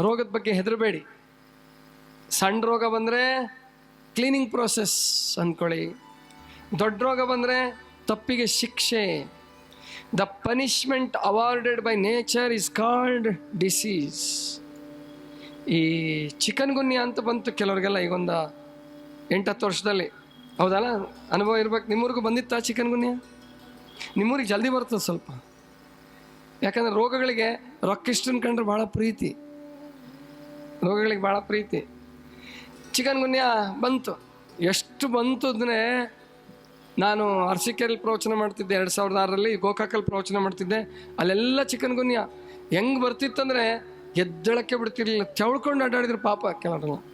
ರೋಗದ ಬಗ್ಗೆ ಹೆದರಬೇಡಿ. ಸಣ್ಣ ರೋಗ ಬಂದರೆ ಕ್ಲೀನಿಂಗ್ ಪ್ರೋಸೆಸ್ ಅಂದ್ಕೊಳ್ಳಿ ದೊಡ್ಡ ರೋಗ ಬಂದರೆ ತಪ್ಪಿಗೆ ಶಿಕ್ಷೆ. The punishment awarded by nature is called disease ಈ ಚಿಕನ್ ಗುನ್ಯ ಅಂತ ಬಂತು ಕೆಲವ್ರಿಗೆಲ್ಲ ಈಗೊಂದು ಎಂಟತ್ತು ವರ್ಷದಲ್ಲಿ. ಹೌದಲ್ಲ? ಅನುಭವ ಇರ್ಬೇಕು. ನಿಮ್ಮೂರಿಗೂ ಬಂದಿತ್ತಾ ಚಿಕನ್ ಗುನ್ಯ ನಿಮ್ಮೂರಿಗೆ ಜಲ್ದಿ ಬರ್ತದೆ ಸ್ವಲ್ಪ. ಯಾಕಂದ್ರೆ ರೋಗಗಳಿಗೆ ರೊಕ್ಕಿಷ್ಟನ್ ಕಂಡ್ರೆ ಭಾಳ ಪ್ರೀತಿ. ರೋಗಗಳಿಗೆ ಭಾಳ ಪ್ರೀತಿ. ಚಿಕನ್ ಗುನ್ಯ ಬಂತು. ಎಷ್ಟು ಬಂತು ಅಂದರೆ ನಾನು ಅರಸಿಕೆರೆಯಲ್ಲಿ ಪ್ರವಚನ ಮಾಡ್ತಿದ್ದೆ. ಎರಡು ಸಾವಿರದ ಆರರಲ್ಲಿ ಗೋಕಾಕಲ್ಲಿ ಪ್ರವಚನ ಮಾಡ್ತಿದ್ದೆ. ಅಲ್ಲೆಲ್ಲ ಚಿಕನ್ ಗುನ್ಯ. ಹೆಂಗೆ ಬರ್ತಿತ್ತಂದರೆ ಎದ್ದಳಕ್ಕೆ ಬಿಡ್ತಿರ್ಲಿಲ್ಲ. ತೆಳ್ಕೊಂಡು ಅಡ್ಡಾಡಿದ್ರು ಪಾಪ ಕೆಲವರೆಲ್ಲ.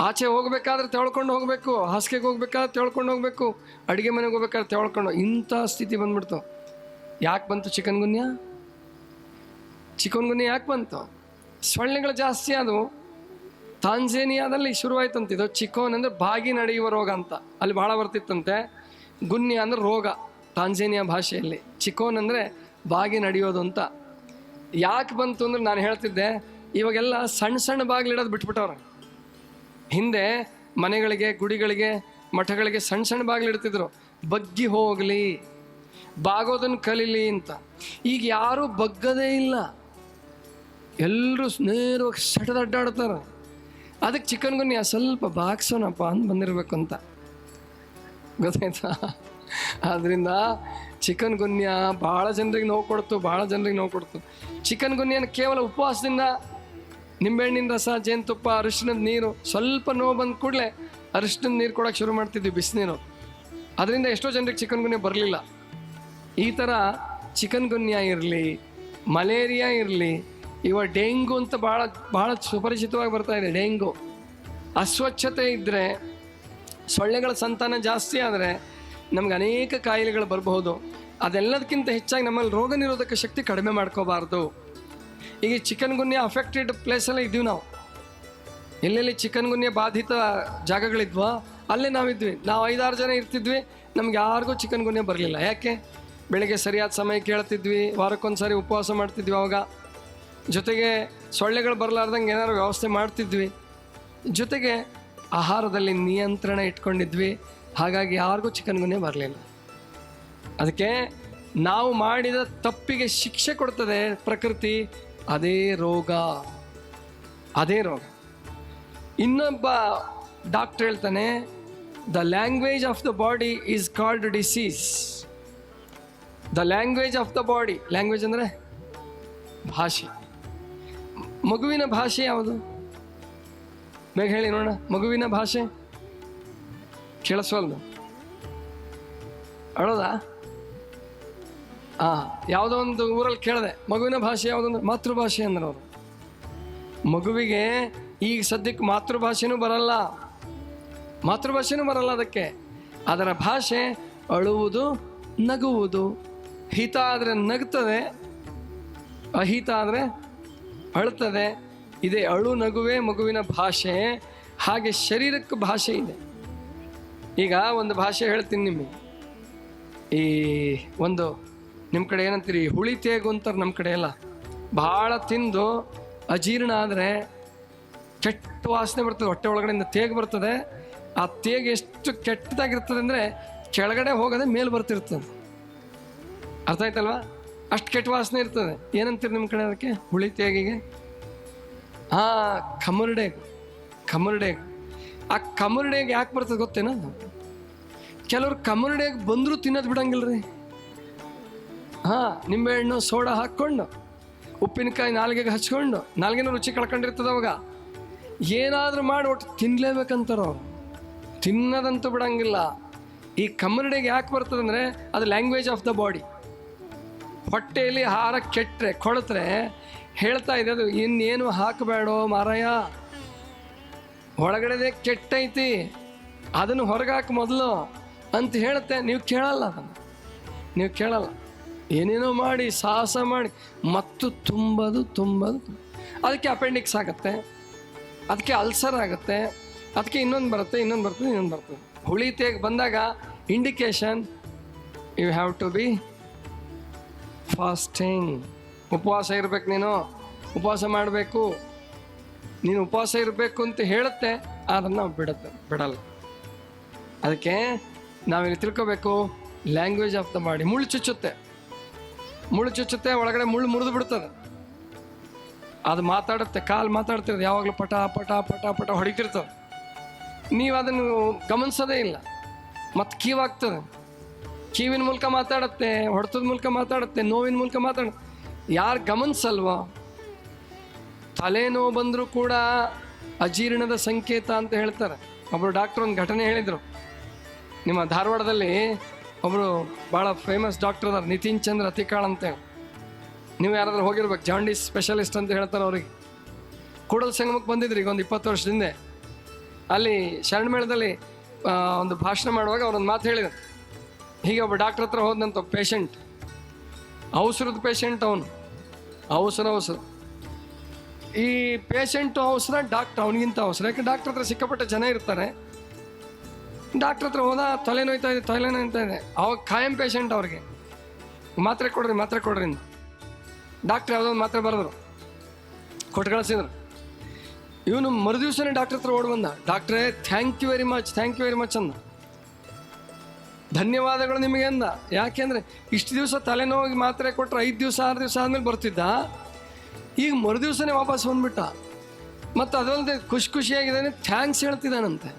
ಆಚೆ ಹೋಗ್ಬೇಕಾದ್ರೆ ತೆಳ್ಕೊಂಡು ಹೋಗಬೇಕು. ಹಾಸಿಗೆಗೆ ಹೋಗ್ಬೇಕಾದ್ರೆ ತೆಳ್ಕೊಂಡು ಹೋಗಬೇಕು. ಅಡುಗೆ ಮನೆಗೆ ಹೋಗ್ಬೇಕಾದ್ರೆ ತೆಳ್ಕೊಂಡು ಇಂಥ ಸ್ಥಿತಿ ಬಂದ್ಬಿಡ್ತು. ಯಾಕೆ ಬಂತು ಚಿಕನ್ ಗುನ್ಯ? ಚಿಕನ್ ಗುನ್ಯ ಯಾಕೆ ಬಂತು? ಸೊಳ್ಳೆಗಳು ಜಾಸ್ತಿ ಆದವು. ತಾಂಜೇನಿಯಾದಲ್ಲಿ ಶುರುವಾಯ್ತಂತೆ ಇದು ಚಿಕೋನ್ ಅಂದರೆ ಬಾಗಿ ನಡೆಯುವ ರೋಗ ಅಂತ. ಅಲ್ಲಿ ಭಾಳ ಬರ್ತಿತ್ತಂತೆ. ಗುನ್ಯ ಅಂದರೆ ರೋಗ ತಾಂಜೇನಿಯಾ ಭಾಷೆಯಲ್ಲಿ. ಚಿಕೋನ್ ಅಂದರೆ ಬಾಗಿ ನಡೆಯೋದು ಅಂತ. ಯಾಕೆ ಬಂತು ಅಂದ್ರೆ ನಾನು ಹೇಳ್ತಿದ್ದೆ, ಇವಾಗೆಲ್ಲ ಸಣ್ಣ ಸಣ್ಣ ಬಾಗಿಲಿಡೋದು ಬಿಟ್ಬಿಟ್ಟವ್ರೆ. ಹಿಂದೆ ಮನೆಗಳಿಗೆ, ಗುಡಿಗಳಿಗೆ, ಮಠಗಳಿಗೆ ಸಣ್ಣ ಸಣ್ಣ ಬಾಗಿಲಿಡ್ತಿದ್ರು. ಬಗ್ಗಿ ಹೋಗಲಿ ಬಾಗೋದನ್ನು ಕಲೀಲಿ ಅಂತ. ಈಗ ಯಾರೂ ಬಗ್ಗದೇ ಇಲ್ಲ. ಎಲ್ಲರೂ ನೇರವಾಗಿ ಸೆಟದ ಅಡ್ಡಾಡ್ತಾರೆ ಅದಕ್ಕೆ ಚಿಕನ್ ಗುನ್ಯಾ ಸ್ವಲ್ಪ ಬಾಗ್ಸೋಣಪ್ಪ ಅಂತ ಬಂದಿರಬೇಕು ಅಂತ. ಗೊತ್ತಾಯ್ತಾ? ಆದ್ದರಿಂದ ಚಿಕನ್ ಗುನ್ಯ ಭಾಳ ಜನರಿಗೆ ನೋವು ಕೊಡ್ತು, ಭಾಳ ಜನರಿಗೆ ನೋವು ಕೊಡ್ತು. ಚಿಕನ್ ಗುನ್ಯನ ಕೇವಲ ಉಪವಾಸದಿಂದ ನಿಂಬೆಹಣ್ಣಿನ ರಸ, ಜೇನುತುಪ್ಪ ಅರಿಶಿನದ ನೀರು ಸ್ವಲ್ಪ ನೋವು ಬಂದ ಕೂಡಲೇ ಅರಿಶಿನದ ನೀರು ಕೊಡೋಕೆ ಶುರು ಮಾಡ್ತಿದ್ವಿ ಬಿಸಿನೀರು. ಅದರಿಂದ ಎಷ್ಟೋ ಜನರಿಗೆ ಚಿಕನ್ ಗುನ್ಯ ಬರಲಿಲ್ಲ. ಈ ಥರ ಚಿಕನ್ ಗುನ್ಯ ಇರಲಿ, ಮಲೇರಿಯಾ ಇರಲಿ ಇವ ಡೆಂಗು ಅಂತ ಭಾಳ ಭಾಳ ಸುಪರಿಚಿತವಾಗಿ ಬರ್ತಾ ಇದೆ, ಡೆಂಗು. ಅಸ್ವಚ್ಛತೆ ಇದ್ದರೆ ಸೊಳ್ಳೆಗಳ ಸಂತಾನ ಜಾಸ್ತಿ ಆದರೆ ನಮ್ಗೆ ಅನೇಕ ಕಾಯಿಲೆಗಳು ಬರಬಹುದು. ಅದೆಲ್ಲದಕ್ಕಿಂತ ಹೆಚ್ಚಾಗಿ ನಮ್ಮಲ್ಲಿ ರೋಗ ನಿರೋಧಕ ಶಕ್ತಿ ಕಡಿಮೆ ಮಾಡ್ಕೋಬಾರ್ದು. ಈಗ ಚಿಕನ್ ಗುನ್ಯ ಅಫೆಕ್ಟೆಡ್ ಪ್ಲೇಸಲ್ಲೇ ಇದ್ದೀವಿ ನಾವು. ಎಲ್ಲೆಲ್ಲಿ ಚಿಕನ್ ಗುನ್ಯ ಬಾಧಿತ ಜಾಗಗಳಿದ್ವೋ ಅಲ್ಲೇ ನಾವಿದ್ವಿ. ನಾವು ಐದಾರು ಜನ ಇರ್ತಿದ್ವಿ, ನಮ್ಗೆ ಯಾರಿಗೂ ಚಿಕನ್ ಗುನ್ಯ ಬರಲಿಲ್ಲ. ಯಾಕೆ? ಬೆಳಗ್ಗೆ ಸರಿಯಾದ ಸಮಯಕ್ಕೆ ಹೇಳ್ತಿದ್ವಿ ವಾರಕ್ಕೊಂದು ಸಾರಿ ಉಪವಾಸ ಮಾಡ್ತಿದ್ವಿ ಅವಾಗ. ಜೊತೆಗೆ ಸೊಳ್ಳೆಗಳು ಬರಲಾರ್ದಂಗೆ ಏನಾದ್ರು ವ್ಯವಸ್ಥೆ ಮಾಡ್ತಿದ್ವಿ. ಜೊತೆಗೆ ಆಹಾರದಲ್ಲಿ ನಿಯಂತ್ರಣ ಇಟ್ಕೊಂಡಿದ್ವಿ. ಹಾಗಾಗಿ ಯಾರಿಗೂ ಚಿಕನ್ ಗುನ್ಯ ಬರಲಿಲ್ಲ. ಅದಕ್ಕೆ ನಾವು ಮಾಡಿದ ತಪ್ಪಿಗೆ ಶಿಕ್ಷೆ ಕೊಡ್ತದೆ ಪ್ರಕೃತಿ. ಅದೇ ರೋಗ. ಅದೇ ರೋಗ. ಇನ್ನೊಬ್ಬ ಡಾಕ್ಟರ್ ಹೇಳ್ತಾನೆ the language of the body is called disease the language of the body language ಅಂದರೆ ಭಾಷೆ. ಮಗುವಿನ ಭಾಷೆ ಯಾವುದು? ಬೇಗ ಹೇಳಿ ನೋಡೋಣ. ಮಗುವಿನ ಭಾಷೆ? ಕೇಳಿಸ್ವಲ್ದು. ಅಳೋದಾ? ಹಾಂ ಯಾವುದೋ ಒಂದು ಊರಲ್ಲಿ ಕೇಳಿದೆ. ಮಗುವಿನ ಭಾಷೆ ಯಾವುದಂದ್ರೆ ಮಾತೃಭಾಷೆ ಅಂದ್ರೆ ಅವರು. ಮಗುವಿಗೆ ಈಗ ಸದ್ಯಕ್ಕೆ ಮಾತೃಭಾಷೆನೂ ಬರಲ್ಲ. ಮಾತೃಭಾಷೆನೂ ಬರಲ್ಲ ಅದಕ್ಕೆ. ಅದರ ಭಾಷೆ ಅಳುವುದು, ನಗುವುದು. ಹಿತ ಆದರೆ ನಗ್ತದೆ, ಅಹಿತ ಆದರೆ ಅಳ್ತದೆ. ಇದೇ ಅಳು ನಗುವೆ ಮಗುವಿನ ಭಾಷೆ, ಹಾಗೆ ಶರೀರಕ್ಕೆ ಭಾಷೆ ಇದೆ. ಈಗ ಒಂದು ಭಾಷೆ ಹೇಳ್ತೀನಿ ನಿಮಗೆ. ಈ ಒಂದು ನಿಮ್ಮ ಕಡೆ ಏನಂತೀರಿ, ಹುಳಿ ತೇಗು ಅಂತಾರೆ ನಮ್ಮ ಕಡೆ ಎಲ್ಲ. ಭಾಳ ತಿಂದು ಅಜೀರ್ಣ ಆದರೆ ಕೆಟ್ಟ ವಾಸನೆ ಬರ್ತದೆ, ಹೊಟ್ಟೆ ಒಳಗಡೆಯಿಂದ ತೇಗು ಬರ್ತದೆ. ಆ ತೇಗು ಎಷ್ಟು ಕೆಟ್ಟದಾಗಿರ್ತದೆ ಅಂದರೆ ಕೆಳಗಡೆ ಹೋಗದೆ ಮೇಲೆ ಬರ್ತಿರ್ತದೆ. ಅರ್ಥ ಆಯ್ತಲ್ವಾ? ಅಷ್ಟು ಕೆಟ್ಟ ವಾಸನೆ ಇರ್ತದೆ. ಏನಂತೀರಿ ನಿಮ್ಮ ಕಡೆ ಅದಕ್ಕೆ? ಹುಳಿ ತೇಗಿಗೆ? ಹಾ ಕಮರ್ಡೇಗ್ ಕಮರ್ಡೇಗ್ ಆ ಕಮರ್ಡೇಗ್ ಯಾಕೆ ಬರ್ತದೆ ಗೊತ್ತೇನೋ? ಕೆಲವ್ರು ಕಮರ್ಡೇಗ್ ಬಂದರೂ ತಿನ್ನೋದು ಬಿಡಂಗಿಲ್ಲ ರೀ ಹಾಂ ನಿಂಬೆಹಣ್ಣು ಸೋಡಾ ಹಾಕ್ಕೊಂಡು, ಉಪ್ಪಿನಕಾಯಿ ನಾಲ್ಗೆಗೆ ಹಚ್ಕೊಂಡು, ನಾಲ್ಗೆನೂ ರುಚಿ ಕಳ್ಕೊಂಡಿರ್ತದೆ ಅವಾಗ. ಏನಾದರೂ ಮಾಡಿ ಒಟ್ಟು ತಿನ್ನಲೇಬೇಕಂತಾರ ಅವ್ರು. ತಿನ್ನೋದಂತೂ ಬಿಡಂಗಿಲ್ಲ. ಈ ಕಮ್ಮರ್ಡೆಗೆ ಯಾಕೆ ಬರ್ತದೆ ಅಂದರೆ, ಅದು ಲ್ಯಾಂಗ್ವೇಜ್ ಆಫ್ ದ ಬಾಡಿ ಹೊಟ್ಟೆಯಲ್ಲಿ ಹಾರ ಕೆಟ್ಟರೆ ಕೊಳತ್ರೆ ಹೇಳ್ತಾ ಇದೆ ಅದು ಇನ್ನೇನು ಹಾಕಬೇಡೋ ಮಾರಾಯ, ಒಳಗಡೆದೆ ಕೆಟ್ಟೈತಿ, ಅದನ್ನು ಹೊರಗಾಕ ಮೊದಲು ಅಂತ ಹೇಳುತ್ತೆ. ನೀವು ಕೇಳಲ್ಲ ಅದನ್ನು. ನೀವು ಕೇಳಲ್ಲ. ಏನೇನೋ ಮಾಡಿ, ಸಾಹಸ ಮಾಡಿ, ಮತ್ತು ತುಂಬೋದು ತುಂಬೋದು ಅದಕ್ಕೆ ಅಪೆಂಡಿಕ್ಸ್ ಆಗುತ್ತೆ, ಅದಕ್ಕೆ ಅಲ್ಸರ್ ಆಗುತ್ತೆ, ಅದಕ್ಕೆ ಇನ್ನೊಂದು ಬರುತ್ತೆ, ಇನ್ನೊಂದು ಬರ್ತದೆ ಇನ್ನೊಂದು ಬರ್ತದೆ ಹುಳಿ ತೇಗ್ ಬಂದಾಗ indication you have to be fasting. ಉಪವಾಸ ಇರಬೇಕು ನೀನು, ಉಪವಾಸ ಮಾಡಬೇಕು. ನೀನು ಉಪವಾಸ ಇರಬೇಕು ಅಂತ ಹೇಳುತ್ತೆ ಅದನ್ನು ನಾವು ಬಿಡುತ್ತೆ, ಬಿಡಲ್ಲ. ಅದಕ್ಕೆ ನಾವಿಲ್ಲಿ ತಿಳ್ಕೊಬೇಕು ಲ್ಯಾಂಗ್ವೇಜ್ ಆಫ್ ದ ಬಾಡಿ ಮುಳ್ಳು ಚುಚ್ಚುತ್ತೆ. ಮುಳ್ಳು ಚುಚ್ಚುತ್ತೆ, ಒಳಗಡೆ ಮುಳ್ಳು ಮುರಿದು ಬಿಡ್ತದೆ. ಅದು ಮಾತಾಡುತ್ತೆ, ಕಾಲು ಮಾತಾಡ್ತಿರೋದು, ಯಾವಾಗಲೂ ಪಟ ಪಟ ಪಟ ಪಟ ಹೊಡಿತಿರ್ತದೆ. ನೀವು ಅದನ್ನು ಗಮನಿಸೋದೇ ಇಲ್ಲ. ಮತ್ತು ಕೀವಾಗ್ತದೆ ಕಿವಿನ ಮೂಲಕ ಮಾತಾಡುತ್ತೆ, ಹೊಡೆತದ ಮೂಲಕ ಮಾತಾಡುತ್ತೆ, ನೋವಿನ ಮೂಲಕ ಮಾತಾಡ ಯಾರು ಗಮನಿಸಲ್ವಾ? ತಲೆನೋವು ಬಂದರೂ ಕೂಡ ಅಜೀರ್ಣದ ಸಂಕೇತ ಅಂತ ಹೇಳ್ತಾರೆ. ಒಬ್ಬರು ಡಾಕ್ಟ್ರ್ ಒಂದು ಘಟನೆ ಹೇಳಿದರು. ನಿಮ್ಮ ಧಾರವಾಡದಲ್ಲಿ ಒಬ್ಬರು ಭಾಳ ಫೇಮಸ್ ಡಾಕ್ಟರ್ ಅದಾರೆ, ನಿತಿನ್ ಚಂದ್ರ ಅತಿಕಾಳ್ ಅಂತೇಳಿ ನೀವು ಯಾರಾದರೂ ಹೋಗಿರ್ಬೇಕು ಜಾಂಡೀಸ್ ಸ್ಪೆಷಲಿಸ್ಟ್ ಅಂತ ಹೇಳ್ತಾರೆ ಅವ್ರಿಗೆ. ಕೂಡಲ್ ಸಂಗಮಕ್ಕೆ ಬಂದಿದ್ರು ಈಗ ಒಂದು ಇಪ್ಪತ್ತು ವರ್ಷದಿಂದ. ಅಲ್ಲಿ ಶರಣಮೇಳದಲ್ಲಿ ಒಂದು ಭಾಷಣ ಮಾಡುವಾಗ ಅವ್ರೊಂದು ಮಾತು ಹೇಳಿದ್ರು. ಹೀಗೆ ಒಬ್ಬ ಡಾಕ್ಟರ್ ಹತ್ರ ಹೋದಂತ ಪೇಷಂಟ್ ಅವಸರದ ಪೇಷಂಟ್ ಅವನು. ಅವಸರ ಅವಸರ ಈ ಪೇಷಂಟು ಅವಸರ ಡಾಕ್ಟರ್ ಅವನಿಗಿಂತ ಅವಸರ ಯಾಕೆ ಡಾಕ್ಟರ್ ಹತ್ರ ಸಿಕ್ಕಾಪಟ್ಟೆ ಜನ ಇರ್ತಾರೆ. ಡಾಕ್ಟ್ರ್ ಹತ್ರ ಹೋದ ತಲೆನೋಯ್ತಾ ಇದೆ ತಲೆನೋಯ್ತಾ ಇದೆ. ಅವಾಗ ಖಾಯಂ ಪೇಷಂಟ್ ಅವ್ರಿಗೆ. ಮಾತ್ರೆ ಕೊಡ್ರಿ ಮಾತ್ರೆ ಕೊಡ್ರಿ ಅಂತ. ಡಾಕ್ಟ್ರ್ ಯಾವುದೋ ಒಂದು ಮಾತ್ರೆ ಬರೆದ್ರು. ಕೊಟ್ಟು ಕಳಿಸಿದ್ರು. ಇವನು ಮರುದಿವ್ಸನೇ ಡಾಕ್ಟ್ರ್ ಹತ್ರ ಓಡ್ ಬಂದ. ಡಾಕ್ಟ್ರೇ thank you very much thank you very much ಅಂದ. ಧನ್ಯವಾದಗಳು ನಿಮಗೆ ಅಂದ ಯಾಕೆಂದರೆ ಇಷ್ಟು ದಿವಸ ತಲೆನೋವಿಗೆ ಮಾತ್ರೆ ಕೊಟ್ಟರೆ ಐದು ದಿವಸ, ಆರು ದಿವಸ ಆದಮೇಲೆ ಬರ್ತಿದ್ದ? ಈಗ ಮರು ದಿವಸನೇ ವಾಪಸ್ ಬಂದ್ಬಿಟ್ಟ. ಮತ್ತು ಅದಲ್ಲದೆ ಖುಷಿ ಖುಷಿಯಾಗಿದ್ದಾನೆ ಥ್ಯಾಂಕ್ಸ್ ಹೇಳ್ತಿದ್ದಾನಂತೆ.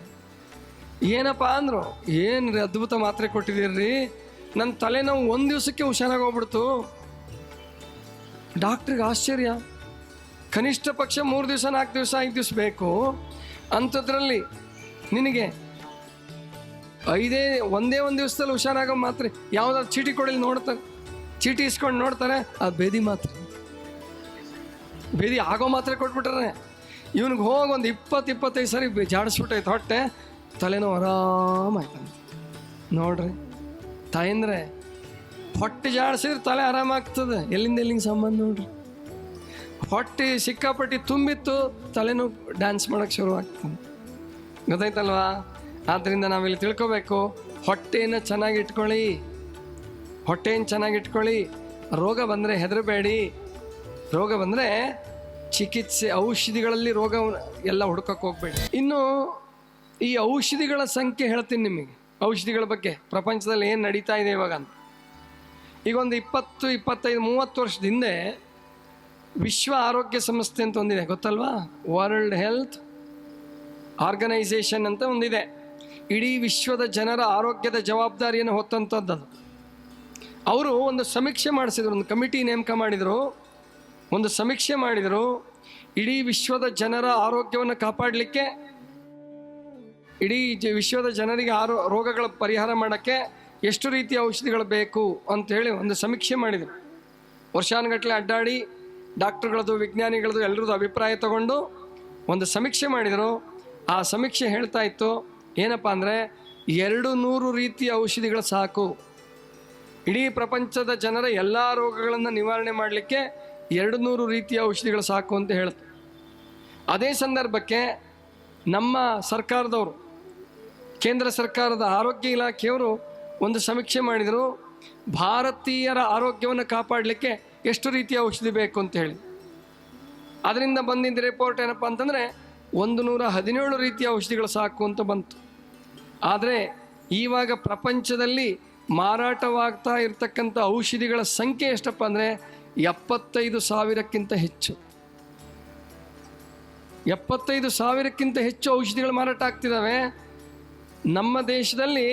ಏನಪ್ಪ ಅಂದರು ಏನು ರೀ ಅದ್ಭುತ ಮಾತ್ರೆ ಕೊಟ್ಟಿದ್ದೀರಿ? ನನ್ನ ತಲೆನೋವು ಒಂದು ದಿವಸಕ್ಕೆ ಹುಷಾರಾಗಿ ಹೋಗ್ಬಿಡ್ತು ಡಾಕ್ಟ್ರಿಗೆ ಆಶ್ಚರ್ಯ. ಕನಿಷ್ಠ ಪಕ್ಷ ಮೂರು ದಿವಸ, ನಾಲ್ಕು ದಿವಸ, ಐದು ದಿವಸ ಬೇಕು. ಅಂಥದ್ರಲ್ಲಿ ನಿನಗೆ ಐದೇ, ಒಂದೇ ಒಂದು ದಿವಸದಲ್ಲಿ ಹುಷಾರಾಗೋ ಮಾತ್ರೆ ಯಾವುದಾದ್ರು ಚೀಟಿ ಕೊಡಲಿ ನೋಡ್ತಾರೆ. ಚೀಟಿ ಇಸ್ಕೊಂಡು ನೋಡ್ತಾರೆ, ಆ ಬೇದಿ ಮಾತ್ರೆ. ಬೇದಿ ಆಗೋ ಮಾತ್ರೆ ಕೊಟ್ಬಿಟ್ರೆ ಇವನಿಗೆ ಹೋಗಿ ಒಂದು ಇಪ್ಪತ್ತು ಇಪ್ಪತ್ತೈದು ಸರಿ ಜಾಡಿಸ್ಬಿಟ್ಟೈತೆ ಹೊಟ್ಟೆ ತಲೆನೋ ಆರಾಮಾಯ್ತಂತೆ ನೋಡ್ರಿ, ತಾಯಂದ್ರೆ ಹೊಟ್ಟೆ ಜಾಡಿಸಿದ್ರೆ ತಲೆ ಆರಾಮಾಗ್ತದೆ ಎಲ್ಲಿಂದ ಎಲ್ಲಿಂದ ಸಂಬಂಧ ನೋಡ್ರಿ. ಹೊಟ್ಟೆ ಸಿಕ್ಕಾಪಟ್ಟಿ ತುಂಬಿತ್ತು ತಲೆನೋ ಡ್ಯಾನ್ಸ್ ಮಾಡೋಕ್ಕೆ ಶುರುವಾಗ್ತದೆ. ಗೊತ್ತಾಯ್ತಲ್ವಾ? ಆದ್ದರಿಂದ ನಾವಿಲ್ಲಿ ತಿಳ್ಕೊಬೇಕು, ಹೊಟ್ಟೆಯನ್ನು ಚೆನ್ನಾಗಿ ಇಟ್ಕೊಳ್ಳಿ. ಹೊಟ್ಟೆಯನ್ನು ಚೆನ್ನಾಗಿ ಇಟ್ಕೊಳ್ಳಿ. ರೋಗ ಬಂದರೆ ಹೆದರಬೇಡಿ. ರೋಗ ಬಂದರೆ ಚಿಕಿತ್ಸೆ, ಔಷಧಿಗಳಲ್ಲಿ ರೋಗ ಎಲ್ಲ ಹುಡ್ಕಕ್ಕೆ ಹೋಗ್ಬೇಡಿ. ಇನ್ನು ಈ ಔಷಧಿಗಳ ಸಂಖ್ಯೆ ಹೇಳ್ತೀನಿ ನಿಮಗೆ. ಔಷಧಿಗಳ ಬಗ್ಗೆ ಪ್ರಪಂಚದಲ್ಲಿ ಏನು ನಡೀತಾ ಇದೆ ಇವಾಗ ಅಂತ. ಈಗ ಒಂದು ಇಪ್ಪತ್ತು, ಇಪ್ಪತ್ತೈದು, ಮೂವತ್ತು ವರ್ಷದ ಹಿಂದೆ ವಿಶ್ವ ಆರೋಗ್ಯ ಸಂಸ್ಥೆ ಅಂತ ಒಂದಿದೆ, ಗೊತ್ತಲ್ವಾ? ವರ್ಲ್ಡ್ ಹೆಲ್ತ್ ಆರ್ಗನೈಸೇಷನ್ ಅಂತ ಒಂದಿದೆ. ಇಡೀ ವಿಶ್ವದ ಜನರ ಆರೋಗ್ಯದ ಜವಾಬ್ದಾರಿಯನ್ನು ಹೊತ್ತಂಥದ್ದು ಅವರು ಒಂದು ಸಮೀಕ್ಷೆ ಮಾಡಿಸಿದರು, ಒಂದು ಕಮಿಟಿ ನೇಮಕ ಮಾಡಿದರು. ಒಂದು ಸಮೀಕ್ಷೆ ಮಾಡಿದರು, ಇಡೀ ವಿಶ್ವದ ಜನರ ಆರೋಗ್ಯವನ್ನು ಕಾಪಾಡಲಿಕ್ಕೆ, ಇಡೀ ವಿಶ್ವದ ಜನರಿಗೆ ಆರೋ, ರೋಗಗಳ ಪರಿಹಾರ ಮಾಡೋಕ್ಕೆ ಎಷ್ಟು ರೀತಿಯ ಔಷಧಿಗಳು ಬೇಕು ಅಂತೇಳಿ ಒಂದು ಸಮೀಕ್ಷೆ ಮಾಡಿದರು. ವರ್ಷಾನುಗಟ್ಟಲೆ ಅಡ್ಡಾಡಿ ಡಾಕ್ಟರ್ಗಳದ್ದು, ವಿಜ್ಞಾನಿಗಳದ್ದು ಎಲ್ಲರದ್ದು ಅಭಿಪ್ರಾಯ ತಗೊಂಡು ಒಂದು ಸಮೀಕ್ಷೆ ಮಾಡಿದರು. ಆ ಸಮೀಕ್ಷೆ ಹೇಳ್ತಾ ಇತ್ತು ಏನಪ್ಪ ಅಂದರೆ ಎರಡು ನೂರು ರೀತಿಯ ಔಷಧಿಗಳು ಸಾಕು. ಇಡೀ ಪ್ರಪಂಚದ ಜನರ ಎಲ್ಲ ರೋಗಗಳನ್ನು ನಿವಾರಣೆ ಮಾಡಲಿಕ್ಕೆ ಎರಡು ನೂರು ರೀತಿಯ ಔಷಧಿಗಳು ಸಾಕು ಅಂತ ಹೇಳ್ತಾರೆ ಅದೇ ಸಂದರ್ಭಕ್ಕೆ ನಮ್ಮ ಸರ್ಕಾರದವರು, ಕೇಂದ್ರ ಸರ್ಕಾರದ ಆರೋಗ್ಯ ಇಲಾಖೆಯವರು ಒಂದು ಸಮೀಕ್ಷೆ ಮಾಡಿದರು, ಭಾರತೀಯರ ಆರೋಗ್ಯವನ್ನು ಕಾಪಾಡಲಿಕ್ಕೆ ಎಷ್ಟು ರೀತಿಯ ಔಷಧಿ ಬೇಕು ಅಂತ ಹೇಳಿ. ಅದರಿಂದ ಬಂದಿದ್ದ ರಿಪೋರ್ಟ್ ಏನಪ್ಪ ಅಂತಂದರೆ ಒಂದು ನೂರ ಹದಿನೇಳು ರೀತಿಯ ಔಷಧಿಗಳು ಸಾಕು ಅಂತ ಬಂತು. ಆದರೆ ಇವಾಗ ಪ್ರಪಂಚದಲ್ಲಿ ಮಾರಾಟವಾಗ್ತಾ ಇರತಕ್ಕಂಥ ಔಷಧಿಗಳ ಸಂಖ್ಯೆ ಎಷ್ಟಪ್ಪ ಅಂದರೆ ಎಪ್ಪತ್ತೈದು ಸಾವಿರಕ್ಕಿಂತ ಹೆಚ್ಚು. ಎಪ್ಪತ್ತೈದು ಸಾವಿರಕ್ಕಿಂತ ಹೆಚ್ಚು ಔಷಧಿಗಳು ಮಾರಾಟ ಆಗ್ತಿದ್ದಾವೆ ನಮ್ಮ ದೇಶದಲ್ಲಿ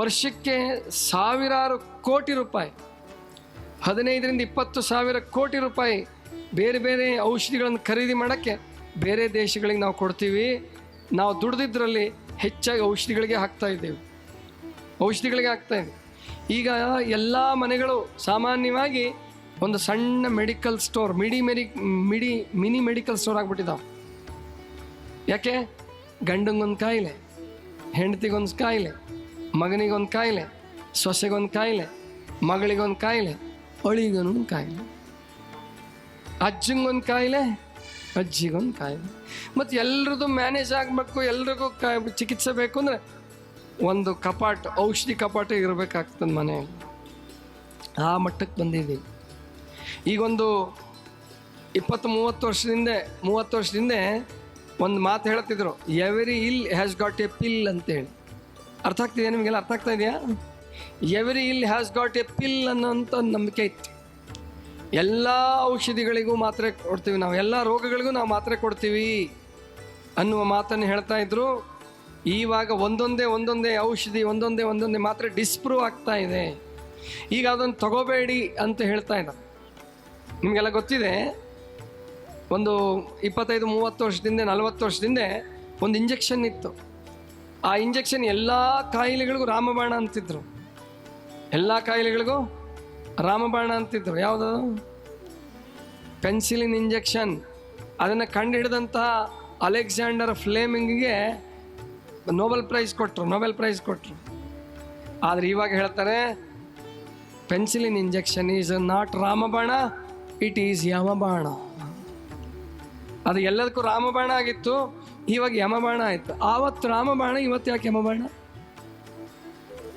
ವರ್ಷಕ್ಕೆ ಸಾವಿರಾರು ಕೋಟಿ ರೂಪಾಯಿ, ಹದಿನೈದರಿಂದ ಇಪ್ಪತ್ತು ಸಾವಿರ ಕೋಟಿ ರೂಪಾಯಿ ಬೇರೆ ಬೇರೆ ಔಷಧಿಗಳನ್ನು ಖರೀದಿ ಮಾಡೋಕ್ಕೆ ಬೇರೆ ದೇಶಗಳಿಗೆ ನಾವು ಕೊಡ್ತೀವಿ. ನಾವು ದುಡ್ದಿದ್ರಲ್ಲಿ ಹೆಚ್ಚಾಗಿ ಔಷಧಿಗಳಿಗೆ ಹಾಕ್ತಾ ಇದ್ದೇವೆ. ಔಷಧಿಗಳಿಗೆ ಹಾಕ್ತಾ ಇದೆ ಈಗ ಎಲ್ಲ ಮನೆಗಳು ಸಾಮಾನ್ಯವಾಗಿ ಒಂದು ಸಣ್ಣ ಮೆಡಿಕಲ್ ಸ್ಟೋರ್ ಮಿಡಿ ಮೆರಿ ಮಿಡಿ ಮಿನಿ ಮೆಡಿಕಲ್ ಸ್ಟೋರ್ ಆಗ್ಬಿಟ್ಟಿದ್ದಾವೆ ಯಾಕೆ? ಗಂಡಂಗೊಂದು ಕಾಯಿಲೆ, ಹೆಂಡತಿಗೊಂದು ಕಾಯಿಲೆ, ಮಗನಿಗೊಂದು ಕಾಯಿಲೆ, ಸೊಸೆಗೊಂದು ಕಾಯಿಲೆ, ಮಗಳಿಗೊಂದು ಕಾಯಿಲೆ ಅಳಿಗೊಂದು ಕಾಯಿಲೆ, ಅಜ್ಜಂಗೊಂದು ಕಾಯಿಲೆ ಅಜ್ಜಿಗೊಂದು ಕಾಯಿಲೆ ಮತ್ತು ಎಲ್ರದ್ದು ಮ್ಯಾನೇಜ್ ಆಗಬೇಕು, ಎಲ್ರಿಗೂ ಕ ಚಿಕಿತ್ಸೆ ಬೇಕು ಅಂದರೆ ಒಂದು ಕಪಾಟ್, ಔಷಧಿ ಕಪಾಟ ಇರಬೇಕಾಗ್ತದೆ ಮನೆ ಆ ಮಟ್ಟಕ್ಕೆ ಬಂದಿದ್ದೀವಿ. ಈಗೊಂದು ಇಪ್ಪತ್ತು ಮೂವತ್ತು ವರ್ಷದಿಂದ ಮೂವತ್ತು ವರ್ಷದಿಂದ ಒಂದು ಮಾತು ಹೇಳ್ತಿದ್ರು ಎವ್ರಿ ಇಲ್ ಹ್ಯಾಸ್ ಗಾಟ್ ಎ ಪಿಲ್ ಅಂತೇಳಿ. ಅರ್ಥ ಆಗ್ತಿದೆಯಾ ನಿಮಗೆಲ್ಲ? ಅರ್ಥ ಆಗ್ತಾ ಇದೆಯಾ? ಎವ್ರಿ ಇಲ್ ಹ್ಯಾಸ್ ಗಾಟ್ ಎ ಪಿಲ್ ಅನ್ನೋಂಥ ನಂಬಿಕೆ ಇತ್ತು. ಎಲ್ಲ ಔಷಧಿಗಳಿಗೂ ಮಾತ್ರೆ ಕೊಡ್ತೀವಿ ನಾವು. ಎಲ್ಲ ರೋಗಗಳಿಗೂ ನಾವು ಮಾತ್ರೆ ಕೊಡ್ತೀವಿ ಅನ್ನುವ ಮಾತನ್ನು ಹೇಳ್ತಾ ಇದ್ರು. ಈವಾಗ ಒಂದೊಂದೇ ಒಂದೊಂದೇ ಔಷಧಿ, ಒಂದೊಂದೇ ಒಂದೊಂದೇ ಮಾತ್ರೆ ಡಿಸ್ಪ್ರೂವ್ ಆಗ್ತಾ ಇದೆ. ಈಗ ಅದನ್ನು ತಗೋಬೇಡಿ ಅಂತ ಹೇಳ್ತಾ ಇದ್ದಾರೆ ನಿಮಗೆಲ್ಲ ಗೊತ್ತಿದೆ? ಒಂದು ಇಪ್ಪತ್ತೈದು, ಮೂವತ್ತು ವರ್ಷದಿಂದ, ನಲವತ್ತು ವರ್ಷದಿಂದ ಒಂದು ಇಂಜೆಕ್ಷನ್ ಇತ್ತು. ಆ ಇಂಜೆಕ್ಷನ್ ಎಲ್ಲ ಕಾಯಿಲೆಗಳಿಗೂ ರಾಮಬಾಣ ಅಂತಿದ್ರು. ಎಲ್ಲ ಕಾಯಿಲೆಗಳಿಗೂ ರಾಮಬಾಣ ಅಂತಿದ್ರು ಯಾವುದು? Penicillin injection. ಅದನ್ನು ಕಂಡುಹಿಡಿದಂತಹ ಅಲೆಕ್ಸಾಂಡರ್ ಫ್ಲೇಮಿಂಗ್ಗೆ ನೋಬೆಲ್ ಪ್ರೈಸ್ ಕೊಟ್ಟರು ನೋಬೆಲ್ ಪ್ರೈಸ್ ಕೊಟ್ಟರು ಆದರೆ ಇವಾಗ ಹೇಳ್ತಾರೆ, penicillin injection is not ramabana, it is yamabana. ಅದು ಎಲ್ಲದಕ್ಕೂ ರಾಮಬಾಣ ಆಗಿತ್ತು, ಇವಾಗ ಯಮಬಾಣ ಆಯಿತು. ಆವತ್ತು ರಾಮಬಾಣ, ಇವತ್ತು ಯಾಕೆ ಯಮಬಾಣ?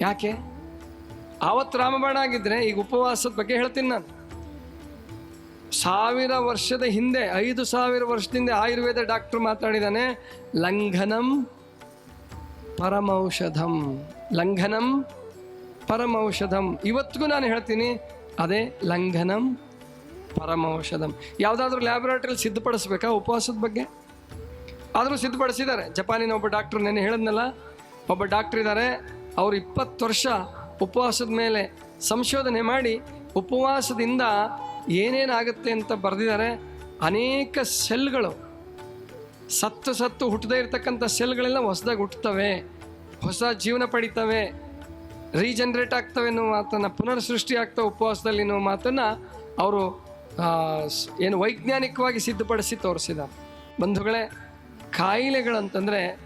ಯಾಕೆ? ಆವತ್ತು ರಾಮಬಾಣ ಆಗಿದ್ರೆ ಈಗ ಉಪವಾಸದ ಬಗ್ಗೆ ಹೇಳ್ತೀನಿ ನಾನು. ಸಾವಿರ ವರ್ಷದ ಹಿಂದೆ, ಐದು ಸಾವಿರ ವರ್ಷದಿಂದ ಆಯುರ್ವೇದ ಡಾಕ್ಟರ್ ಮಾತಾಡಿದಾನೆ, ಲಂಘನಂ ಪರಮೌಷಧಂ. ಲಂಘನಂ ಪರಮೌಷಧಂ. ಇವತ್ತಿಗೂ ನಾನು ಹೇಳ್ತೀನಿ, ಅದೇ ಲಂಘನಂ ಪರಮೌಷಧಂ. ಯಾವುದಾದ್ರೂ ಲ್ಯಾಬೊರೇಟರಿಲಿ ಸಿದ್ಧಪಡಿಸ್ಬೇಕಾ ಉಪವಾಸದ ಬಗ್ಗೆ? ಆದರೂ ಸಿದ್ಧಪಡಿಸಿದ್ದಾರೆ. ಜಪಾನಿನ ಒಬ್ಬ ಡಾಕ್ಟ್ರು ನೆನೆ ಹೇಳಿದ್ನಲ್ಲ, ಒಬ್ಬ ಡಾಕ್ಟರ್ ಇದ್ದಾರೆ ಅವರು ಇಪ್ಪತ್ತು ವರ್ಷ ಉಪವಾಸದ ಮೇಲೆ ಸಂಶೋಧನೆ ಮಾಡಿ ಉಪವಾಸದಿಂದ ಏನೇನಾಗುತ್ತೆ ಅಂತ ಬರೆದಿದ್ದಾರೆ. ಅನೇಕ ಸೆಲ್ಗಳು, ಸತ್ತು ಸತ್ತು ಹುಟ್ಟದೇ ಇರತಕ್ಕಂಥ ಸೆಲ್ಗಳೆಲ್ಲ ಹೊಸದಾಗಿ ಹುಟ್ಟುತ್ತವೆ ಹೊಸ ಜೀವನ ಪಡಿತವೆ, ರೀಜನ್ರೇಟ್ ಆಗ್ತವೆ ಅನ್ನೋ ಮಾತನ್ನು ಪುನರ್ ಸೃಷ್ಟಿ ಆಗ್ತವೆ ಉಪವಾಸದಲ್ಲಿ ಅನ್ನೋ ಮಾತನ್ನು ಅವರು ಏನು ವೈಜ್ಞಾನಿಕವಾಗಿ ಸಿದ್ಧಪಡಿಸಿ ತೋರಿಸಿದ ಬಂಧುಗಳೇ, ಕಾಯಿಲೆಗಳಂತಂದರೆ,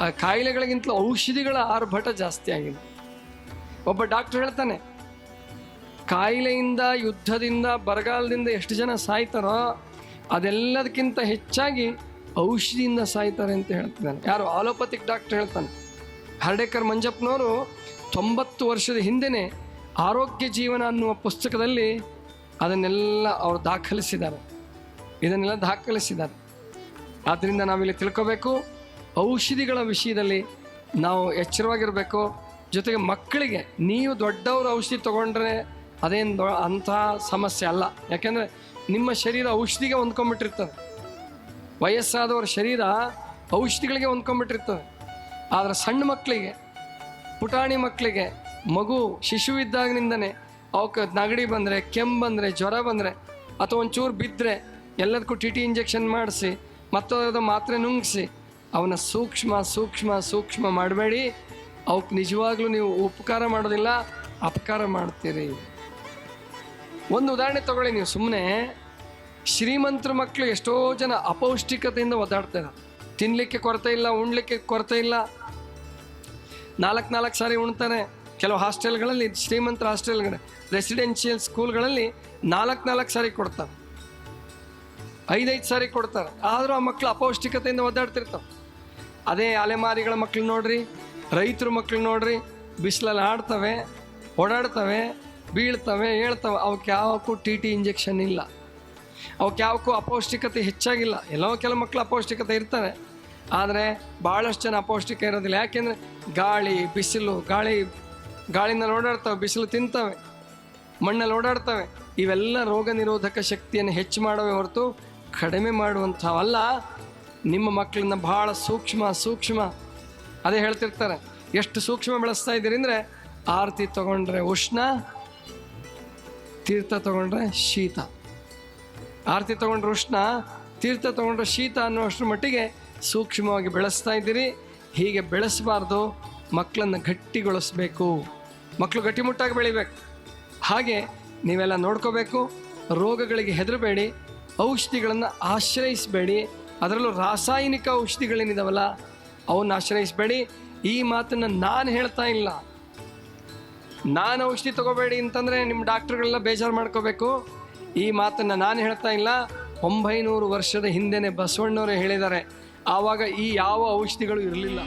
ಆ, ಕಾಯಿಲೆಗಳಿಗಿಂತಲೂ ಔಷಧಿಗಳ ಆರ್ಭಟ ಜಾಸ್ತಿ ಆಗಿದೆ. ಒಬ್ಬ ಡಾಕ್ಟರ್ ಹೇಳ್ತಾನೆ, ಕಾಯಿಲೆಯಿಂದ, ಯುದ್ಧದಿಂದ, ಬರಗಾಲದಿಂದ ಎಷ್ಟು ಜನ ಸಾಯ್ತಾರೋ ಅದೆಲ್ಲದಕ್ಕಿಂತ ಹೆಚ್ಚಾಗಿ ಔಷಧಿಯಿಂದ ಸಾಯ್ತಾರೆ ಅಂತ ಹೇಳ್ತಿದ್ದಾನೆ. ಯಾರು? ಆಲೋಪತಿಕ್ ಡಾಕ್ಟರ್ ಹೇಳ್ತಾನೆ. ಹರ್ಡೇಕರ್ ಮಂಜಪ್ಪನವರು ತೊಂಬತ್ತು ವರ್ಷದ ಹಿಂದೆನೇ ಆರೋಗ್ಯ ಜೀವನ ಅನ್ನುವ ಪುಸ್ತಕದಲ್ಲಿ ಅದನ್ನೆಲ್ಲ ಅವರು ದಾಖಲಿಸಿದ್ದಾರೆ. ಇದನ್ನೆಲ್ಲ ದಾಖಲಿಸಿದ್ದಾರೆ. ಆದ್ದರಿಂದ ನಾವಿಲ್ಲಿ ತಿಳ್ಕೋಬೇಕು, ಔಷಧಿಗಳ ವಿಷಯದಲ್ಲಿ ನಾವು ಎಚ್ಚರವಾಗಿರಬೇಕು. ಜೊತೆಗೆ ಮಕ್ಕಳಿಗೆ ನೀವು ದೊಡ್ಡವರು ಔಷಧಿ ತೊಗೊಂಡ್ರೆ ಅದೇನು ದೊ ಅಂತಹ ಸಮಸ್ಯೆ ಅಲ್ಲ. ಯಾಕೆಂದರೆ ನಿಮ್ಮ ಶರೀರ ಔಷಧಿಗೆ ಹೊಂದ್ಕೊಂಬಿಟ್ಟಿರ್ತದೆ ವಯಸ್ಸಾದವರ ಶರೀರ ಔಷಧಿಗಳಿಗೆ ಹೊಂದ್ಕೊಂಬಿಟ್ಟಿರ್ತದೆ ಆದರೆ ಸಣ್ಣ ಮಕ್ಕಳಿಗೆ, ಪುಟಾಣಿ ಮಕ್ಕಳಿಗೆ, ಮಗು ಶಿಶು ಇದ್ದಾಗಿನಿಂದನೇ ಅವಕ್ಕೆ ನಗಡಿ ಬಂದರೆ, ಕೆಮ್ಮು ಬಂದರೆ, ಜ್ವರ ಬಂದರೆ, ಅಥವಾ ಒಂಚೂರು ಬಿದ್ದರೆ ಎಲ್ಲದಕ್ಕೂ ಟಿ ಟಿ ಇಂಜೆಕ್ಷನ್ ಮಾಡಿಸಿ ಮತ್ತೊಂದು ಮಾತ್ರೆ ನುಂಗಿಸಿ ಅವನ ಸೂಕ್ಷ್ಮ ಸೂಕ್ಷ್ಮ ಸೂಕ್ಷ್ಮ ಮಾಡಬೇಡಿ. ಅವಕ್ಕೆ ನಿಜವಾಗ್ಲೂ ನೀವು ಉಪಕಾರ ಮಾಡೋದಿಲ್ಲ, ಅಪಕಾರ ಮಾಡ್ತೀರಿ. ಒಂದು ಉದಾಹರಣೆ ತಗೊಳ್ಳಿ ನೀವು ಸುಮ್ಮನೆ ಶ್ರೀಮಂತರ ಮಕ್ಕಳು ಎಷ್ಟೋ ಜನ ಅಪೌಷ್ಟಿಕತೆಯಿಂದ ಒದ್ದಾಡ್ತಾರೆ ತಿನ್ನಲಿಕ್ಕೆ ಕೊರತೆ ಇಲ್ಲ, ಉಣ್ಲಿಕ್ಕೆ ಕೊರತೆ ಇಲ್ಲ. ನಾಲ್ಕು ನಾಲ್ಕು ಸಾರಿ ಉಣ್ತಾರೆ ಕೆಲವು ಹಾಸ್ಟೆಲ್ಗಳಲ್ಲಿ, ಶ್ರೀಮಂತರ ಹಾಸ್ಟೆಲ್ಗಳ, ರೆಸಿಡೆನ್ಷಿಯಲ್ ಸ್ಕೂಲ್ಗಳಲ್ಲಿ ನಾಲ್ಕು ನಾಲ್ಕು ಸಾರಿ ಕೊಡ್ತಾರೆ. ಐದೈದು ಸಾರಿ ಕೊಡ್ತಾರೆ. ಆದರೂ ಆ ಮಕ್ಕಳು ಅಪೌಷ್ಟಿಕತೆಯಿಂದ ಒದ್ದಾಡ್ತಿರ್ತಾವೆ. ಅದೇ ಅಲೆಮಾರಿಗಳ ಮಕ್ಳು ನೋಡ್ರಿ ರೈತರ ಮಕ್ಕಳು ನೋಡ್ರಿ, ಬಿಸಿಲಲ್ಲಿ ಆಡ್ತವೆ, ಓಡಾಡ್ತವೆ, ಬೀಳ್ತವೆ ಹೇಳ್ತವೆ ಅವಕ್ಕೆ ಯಾವಕ್ಕೂ ಟಿ ಟಿ ಇಂಜೆಕ್ಷನ್ ಇಲ್ಲ. ಅವಕ್ಕೆ ಯಾವಕ್ಕೂ ಅಪೌಷ್ಟಿಕತೆ ಹೆಚ್ಚಾಗಿಲ್ಲ. ಎಲ್ಲೋ ಕೆಲವು ಮಕ್ಕಳು ಅಪೌಷ್ಟಿಕತೆ ಇರ್ತಾರೆ. ಆದರೆ ಭಾಳಷ್ಟು ಜನ ಅಪೌಷ್ಟಿಕ ಇರೋದಿಲ್ಲ. ಯಾಕೆಂದರೆ ಗಾಳಿ, ಬಿಸಿಲು, ಗಾಳಿ, ಗಾಳಿನಲ್ಲಿ ಓಡಾಡ್ತವೆ, ಬಿಸಿಲು ತಿಂತವೆ, ಮಣ್ಣಲ್ಲಿ ಓಡಾಡ್ತವೆ. ಇವೆಲ್ಲ ರೋಗ ನಿರೋಧಕ ಶಕ್ತಿಯನ್ನು ಹೆಚ್ಚು ಮಾಡವೆ ಹೊರತು ಕಡಿಮೆ ಮಾಡುವಂಥವಲ್ಲ. ನಿಮ್ಮ ಮಕ್ಕಳನ್ನ ಭಾಳ ಸೂಕ್ಷ್ಮ ಸೂಕ್ಷ್ಮ ಅದೇ ಹೇಳ್ತಿರ್ತಾರೆ, ಎಷ್ಟು ಸೂಕ್ಷ್ಮ ಬೆಳೆಸ್ತಾ ಇದ್ದೀರಿ ಅಂದರೆ ಆರತಿ ತಗೊಂಡ್ರೆ ಉಷ್ಣ, ತೀರ್ಥ ತಗೊಂಡ್ರೆ ಶೀತ. ಆರತಿ ತಗೊಂಡ್ರೆ ಉಷ್ಣ, ತೀರ್ಥ ತಗೊಂಡ್ರೆ ಶೀತ ಅನ್ನುವಷ್ಟು ಮಟ್ಟಿಗೆ ಸೂಕ್ಷ್ಮವಾಗಿ ಬೆಳೆಸ್ತಾ ಇದ್ದೀರಿ. ಹೀಗೆ ಬೆಳೆಸಬಾರ್ದು, ಮಕ್ಕಳನ್ನು ಗಟ್ಟಿಗೊಳಿಸ್ಬೇಕು. ಮಕ್ಕಳು ಗಟ್ಟಿಮುಟ್ಟಾಗಿ ಬೆಳಿಬೇಕು. ಹಾಗೆ ನೀವೆಲ್ಲ ನೋಡ್ಕೋಬೇಕು, ರೋಗಗಳಿಗೆ ಹೆದರಬೇಡಿ, ಔಷಧಿಗಳನ್ನು ಆಶ್ರಯಿಸಬೇಡಿ. ಅದರಲ್ಲೂ ರಾಸಾಯನಿಕ ಔಷಧಿಗಳೇನಿದಾವಲ್ಲ ಅವನ್ನ ಆಶ್ರಯಿಸಬೇಡಿ. ಈ ಮಾತನ್ನು ನಾನು ಹೇಳ್ತಾ ಇಲ್ಲ. ನಾನು ಔಷಧಿ ತಗೋಬೇಡಿ ಅಂತಂದರೆ ನಿಮ್ಮ ಡಾಕ್ಟ್ರುಗಳೆಲ್ಲ ಬೇಜಾರು ಮಾಡ್ಕೋಬೇಕು. ಈ ಮಾತನ್ನು ನಾನು ಹೇಳ್ತಾ ಇಲ್ಲ. ಒಂಬೈನೂರು ವರ್ಷದ ಹಿಂದೆನೆ ಬಸವಣ್ಣವರೇ ಹೇಳಿದ್ದಾರೆ. ಆವಾಗ ಈ ಯಾವ ಔಷಧಿಗಳು ಇರಲಿಲ್ಲ.